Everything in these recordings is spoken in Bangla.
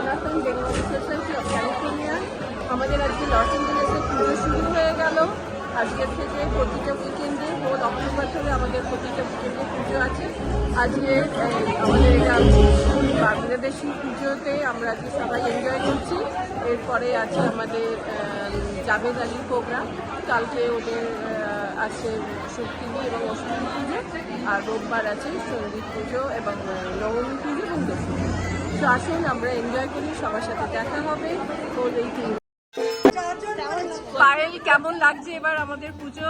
সনাতন বেঙ্গলি সোসাইটি অফ ক্যালিফোর্নিয়া। আমাদের আজকে লস অ্যাঞ্জেলেসে পুজো শুরু হয়ে গেল। আজকের থেকে প্রতিটা উইকেন্ডে হোল অক্টোবর ধরে আমাদের প্রতিটা উইকেন্ডে পুজো আছে। আজকে আমাদের এটা বাংলাদেশি পুজোতে আমরা আজকে সবাই এনজয় করছি। এরপরে আছে আমাদের জাভেদ আলী প্রোগ্রাম। কালকে ওদের আছে সপ্তমী এবং অষ্টমী পুজো। আর রোববার আছে সংগীত পুজো এবং নবমী পুজো এবং দশমী তো আসুন আমরা এনজয় করি সবার সাথে দেখা হবে। ওর এই তিন পায়েল কেমন লাগছে এবার আমাদের পুজো?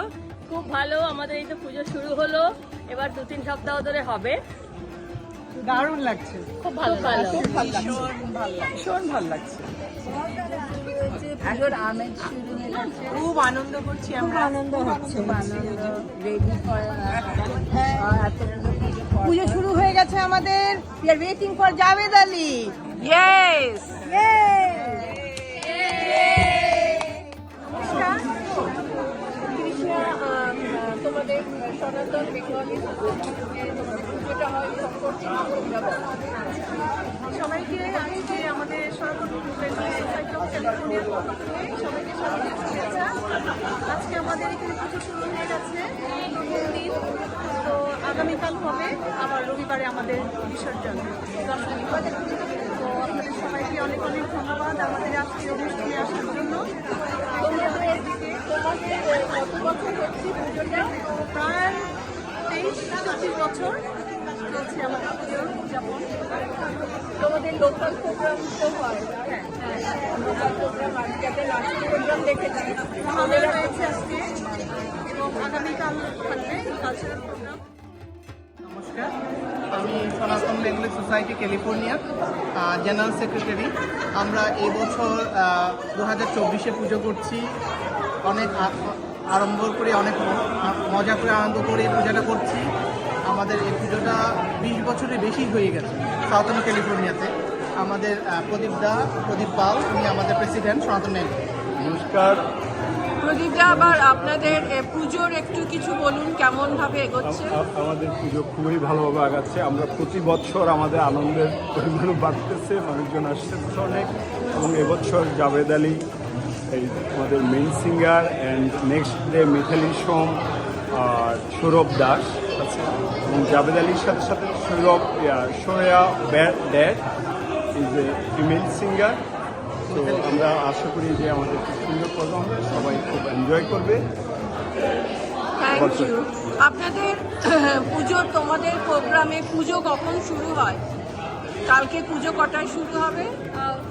খুব ভালো আমাদের এই তো পুজো শুরু হলো। এবার দু তিন সপ্তাহ ধরে হবে। দারুণ লাগছে। খুব ভালো ভালো। ভীষণ ভালো লাগছে। পুজোর আমেজ শুরু হয়ে খুব আনন্দ করছি আমরা। আনন্দ হচ্ছে। আনন্দ। রেডি করা পুজো শুরু হয়ে আমাদের waiting for Javed Ali Yes! Krishna তোমাদের সনাতন বেঙ্গলি পুজোটা হয়। সবাইকে আজকে আমাদের সনাতন বেঙ্গলি সোসাইটি অফ ক্যালিফোর্নিয়ার পক্ষ সবাইকে শুভেচ্ছা আজকে আমাদের এখানে পুজো শুরু হয়ে গেছে আগামীকাল হবে আবার রবিবারে আমাদের বিসর্জন। তো আপনাদের সবাইকে অনেক অনেক ধন্যবাদ আমাদের আজকে অনুষ্ঠানে আসার জন্য। প্রায় তেইশ চব্বিশ বছর চলছে আমাদের পুজো উদযাপন। তোমাদের লোকাল প্রোগ্রাম তো হয়। হ্যাঁ লোকাল প্রোগ্রাম আজকে লাস্ট প্রোগ্রাম দেখেছি রয়েছে আজকে এবং আগামীকাল থাকবে কালচারাল প্রোগ্রাম নমস্কার আমি Sanatan Bengali society California general secretary. আমরা এই বছর দু হাজার চব্বিশে পুজো করছি। অনেক আড়ম্বর করে, অনেক মজা করে আনন্দ করে এই পূজাটা করছি। আমাদের এই পুজোটা বিশ বছরের বেশি হয়ে গেছে সনাতন ক্যালিফোর্নিয়াতে। আমাদের প্রদীপ দা, প্রদীপ পাল, উনি আমাদের প্রেসিডেন্ট সনাতন বেঙ্গলি নমস্কার। প্রদীপদা, আবার আপনাদের পুজোর একটু কিছু বলুন কেমন ভাবে এগোচ্ছে আমাদের পুজো খুবই ভালোভাবে আগাচ্ছে। আমরা প্রতি বছর আমাদের আনন্দের পরিমাণ বাড়তেছে, মানুষজন আসতেছে অনেক। এবং এবছর জাভেদ আলী, এই আমাদের main singer and next day Mithali Som, আর সৌরভ দাস আছে। এবং জাভেদ আলীর সাথে সাথে সৌরভ সোয়া dad is a female singer তো আমরা আশা করি যে আমাদের খুব সুন্দর প্রোগ্রাম হবে সবাই খুব এনজয় করবে। থ্যাংক ইউ আপনাদের পুজো তোমাদের প্রোগ্রামে পুজো কখন শুরু হয়? কালকে পুজো কটায় শুরু হবে?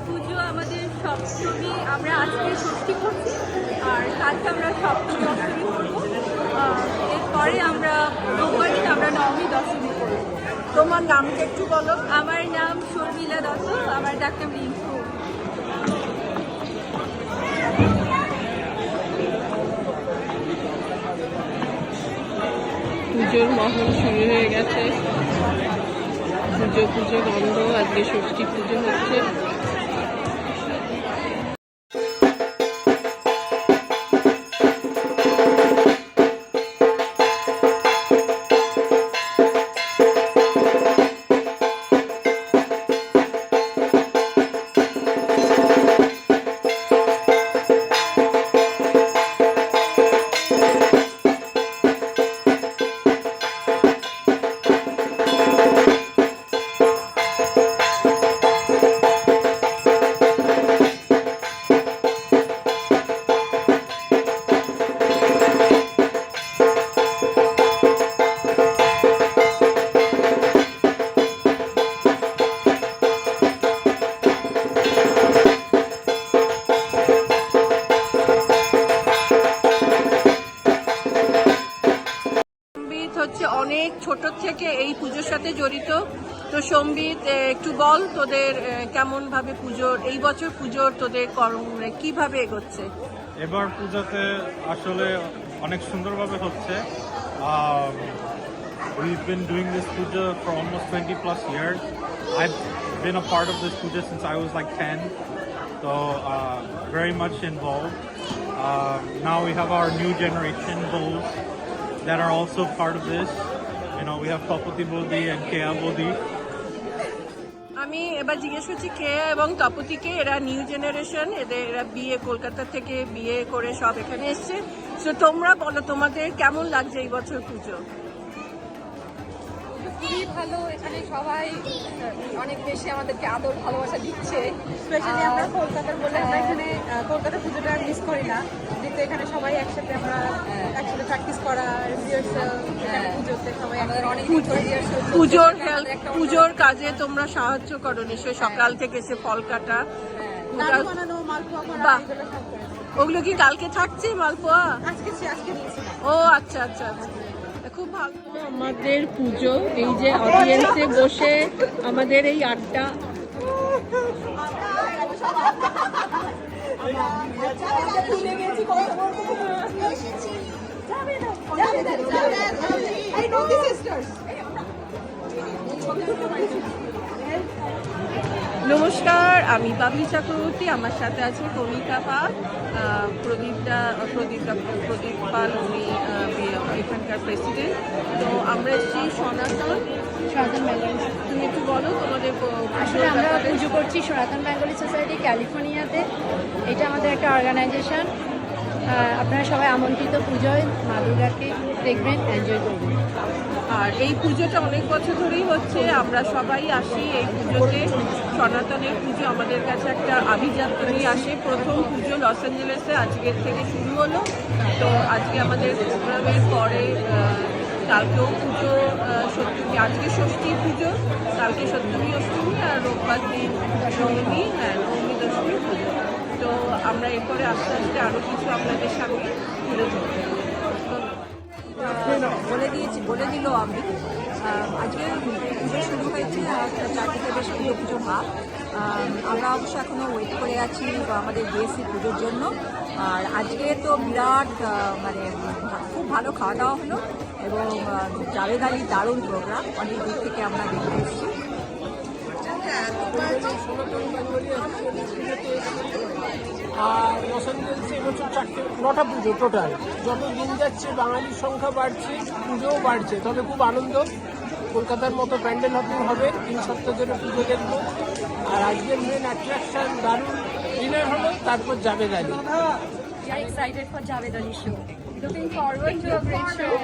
পুজো আমাদের সপ্তমী আমরা আজকে ষষ্ঠী করছি আর কালকে আমরা সপ্তমী অষ্টমী করব। এরপরে আমরা রোববার দিন আমরা নবমী দশমী করব। তোমার নামটা একটু বলো। আমার নাম শর্মিলা দত্ত আমার ডাক্তার রিঙ্কু। পুজোর মহল শুরু হয়ে গেছে। পুজো পুজো বন্ধ। আজকে ষষ্ঠী পুজো হচ্ছে। ছোট থেকে এই পুজোর সাথে জড়িত তো সম্বিত একটু বল তোদের কেমন ভাবে পুজোর এই বছর পুজোর তোদের কর্ম মানে কীভাবে এগোচ্ছে এবার পূজাতে আসলে অনেক সুন্দরভাবে হচ্ছে we've been doing this puja for almost 20 plus years i've been a part of this puja since i was like 10 so uh, very much involved uh, now we have our new generation bulls that are also part of this you know we have papati bodhi and kea bodhi আমি এবার জিজ্ঞেস করছি কেয়া এবং তপতিকে এরা নিউ জেনারেশন এদের এরা বিয়ে কলকাতা থেকে বিয়ে করে সব এখানে এসছে। তো তোমরা বলো তোমাদের কেমন লাগছে এই বছর পুজো? খুবই ভালো এখানে সবাই অনেক বেশি আমাদেরকে আদর ভালোবাসা দিচ্ছে। স্পেশালি আমরা কলকাতার বলে আমরা এখানে আহ, কলকাতা পুজোটা মিস করি না। যেহেতু এখানে সবাই একসাথে আমরা একসাথে প্র্যাকটিস করা রিহার্সাল পুজোতে সবাই অনেক দিন ধরে rehearsal চলছে। পুজোর হেল্প পুজোর কাজে তোমরা সাহায্য করো নিশ্চয়ই। সকাল থেকে সে ফল কাটা করে। ওগুলো কি কালকে থাকছে মালপোয়া? আজকে আজকে দিয়েছি। ও আচ্ছা আচ্ছা আচ্ছা। খুব ভালো। আমাদের পুজো এই যে অডিয়েন্সে বসে আমাদের এই আড্ডা। নমস্কার আমি বাবলি চক্রবর্তী আমার সাথে আছে কণিকা পাল প্রদীপটা প্রদীপটা প্রদীপ পাল উনি এখানকার প্রেসিডেন্ট তো আমরা এসেছি সনাতন। সনাতন বেঙ্গলি তুমি একটু বলো তোমাদের আসলে আমরা পুজো করছি সনাতন বেঙ্গলি সোসাইটি ক্যালিফোর্নিয়াতে এটা আমাদের একটা অর্গানাইজেশন আপনারা সবাই আমন্ত্রিত পুজোয় মা দুর্গাকে দেখবেন এনজয় করবেন। আর এই পুজোটা অনেক বছর ধরেই হচ্ছে, আমরা সবাই আসি এই পুজোতে। সনাতনের পুজো আমাদের কাছে একটা আভিজাত্য নিয়ে আসে। প্রথম পুজো লস অ্যাঞ্জেলেসে আজকের থেকে শুরু হলো। তো আজকে আমাদের প্রোগ্রামের পরে কালকেও পুজো সপ্তমী, আজকে ষষ্ঠী পুজো। কালকে সপ্তমী, অষ্টমী আর রোববার দিন নবমী হ্যাঁ। তো আমরা এরপরে আস্তে আস্তে আরও কিছু আপনাদের সামনে তুলে ধরবো। বলে দিয়েছি বলে দিল আমি আজকে পুজো শুরু হয়েছে আর চারদিকে বেশ পুজো পুজো ভাব আমরা অবশ্য এখনও ওয়েট করে আছি আমাদের বিএসসি পুজোর জন্য। আর আজকে তো বিরাট মানে খুব ভালো খাওয়া দাওয়া হলো এবং জাভেদ আলীর দারুণ প্রোগ্রাম অনেক দূর থেকে আমরা দেখতে এসেছি। আর লস অ্যাঞ্জেলসে এবছর চারটে, নটা পুজো টোটাল যত দিন যাচ্ছে, বাঙালির সংখ্যা বাড়ছে, পুজোও বাড়ছে। তবে খুব আনন্দ। কলকাতার মতো প্যান্ডেল হপিং হবে। তিন সপ্তাহ ধরে পুজো দেখব। আর আজকের মেন অ্যাট্রাকশন দারুণ ডিনার হলো, তারপর যাবে গাড়ি excited for Javed Ali show. Looking forward to a great show.